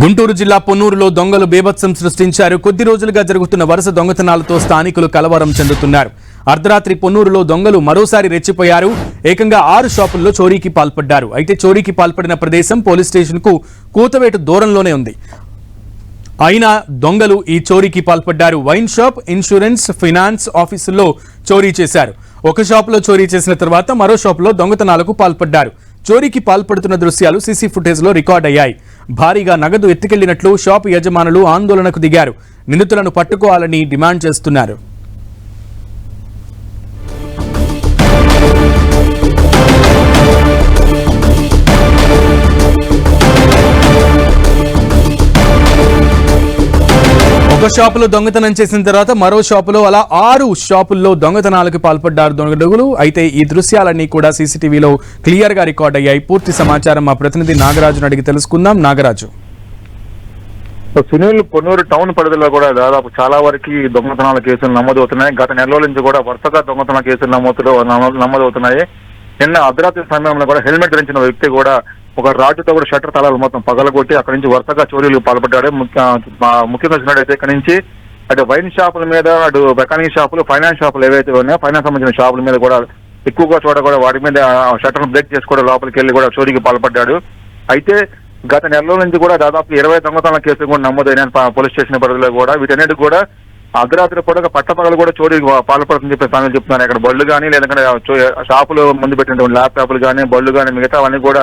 గుంటూరు జిల్లా పొన్నూరులో దొంగలు బేభత్సం సృష్టించారు. కొద్ది రోజులుగా జరుగుతున్న వరుస దొంగతనాలతో స్థానికులు కలవరం చెందుతున్నారు. అర్ధరాత్రి పొన్నూరులో దొంగలు మరోసారి రెచ్చిపోయారు. ఏకంగా ఆరు షాపుల్లో చోరీకి పాల్పడ్డారు. అయితే చోరీకి పాల్పడిన ప్రదేశం పోలీస్ స్టేషన్కు కూతవేటు దూరంలోనే ఉంది. అయినా దొంగలు ఈ చోరీకి పాల్పడ్డారు. వైన్ షాప్ ఇన్సూరెన్స్ ఫినాన్స్ ఆఫీసుల్లో చోరీ చేశారు. ఒక షాపులో చోరీ చేసిన తర్వాత మరో షాపులో దొంగతనాలకు పాల్పడ్డారు. చోరీకి పాల్పడుతున్న దృశ్యాలు సీసీ ఫుటేజ్లో రికార్డ్ అయ్యాయి. భారీగా నగదు ఎత్తుకెళ్ళినట్లు షాపు యజమానులు ఆందోళనకు దిగారు. నిందితులను పట్టుకోవాలని డిమాండ్ చేస్తున్నారు. ఒక షాపులో దొంగతనం చేసిన తర్వాత మరో షాపులో అలా ఆరు షాపుల్లో దొంగతనాలకు పాల్పడ్డారు దొంగడుగులు అయితే ఈ దృశ్యాలన్నీ కూడా సీసీటీవీలో క్లియర్గా రికార్డ్ అయ్యాయి. పూర్తి సమాచారం మా ప్రతినిధి నాగరాజును అడిగి తెలుసుకుందాం. నాగరాజు. సునీల్ పొన్నూరు టౌన్ పరిధిలో కూడా దాదాపు చాలా వరకు దొంగతనాల కేసులు నమోదవుతున్నాయి. గత నెల నుంచి కూడా వరుసగా దొంగతనాల కేసులు నమోదు నమోదవుతున్నాయి. నిన్న అర్ధరాత్రి సమయంలో కూడా హెల్మెట్ ధరించిన వ్యక్తి కూడా ఒక రాడ్డుతో కూడా షట్టర్ తలాలు మొత్తం పగలగొట్టి అక్కడి నుంచి వరుసగా చోరీలు పాల్పడ్డాడు. ముఖ్య- ముఖ్యంగా చూసినట్టయితే ఇక్కడ నుంచి అటు వైన్ షాపుల మీద అటు మెకానిక్ షాపులు ఫైనాన్స్ షాపులు ఏవైతే ఉన్నాయో ఫైనాన్స్ సంబంధించిన షాపుల మీద కూడా ఎక్కువగా చోట కూడా వాటి మీద షట్టర్ బ్రేక్ చేసి కూడా లోపలికి వెళ్ళి కూడా చోరీకి పాల్పడ్డాడు. అయితే గత నెలలో నుంచి కూడా దాదాపు ఇరవై దొంగతనాల కేసులు కూడా నమోదైన పోలీస్ స్టేషన్ పరిధిలో కూడా వీటన్నిటి కూడా అర్ధరాత్రి పూట పట్టపగలు కూడా చోరీ పాల్పడుతుందని చెప్పి సామెతలు చెప్తున్నారు. ఇక్కడ బళ్ళు కానీ లేదంటే షాపులు ముందు పెట్టినటువంటి ల్యాప్టాప్లు కానీ బళ్ళు కానీ మిగతా అవన్నీ కూడా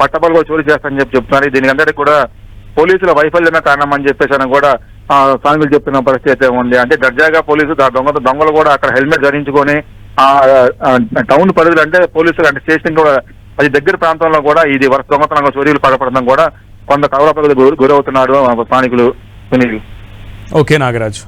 పట్టపగలు చోరీ చేస్తారని చెప్పి చెప్తున్నారు. దీనికంతటి అందరికీ కూడా పోలీసుల వైఫల్యమే కారణం అని చెప్పేసి అని కూడా సాంగులు చెప్పిన చెప్తున్న పరిస్థితి అయితే ఉంది. అంటే దర్జాగా పోలీసు దొంగ దొంగలు కూడా అక్కడ హెల్మెట్ ధరించుకొని ఆ టౌన్ పరిధిలో అంటే పోలీసులు అంటే స్టేషన్ కూడా అది దగ్గర ప్రాంతంలో కూడా ఇది వరుస దొంగతనంగా చోరీలు పడపడడం కూడా కొంత కవలపగలు గురవుతున్నాడు గురవుతున్నారు స్థానికులు సునీల్. ఓకే నాగరాజు.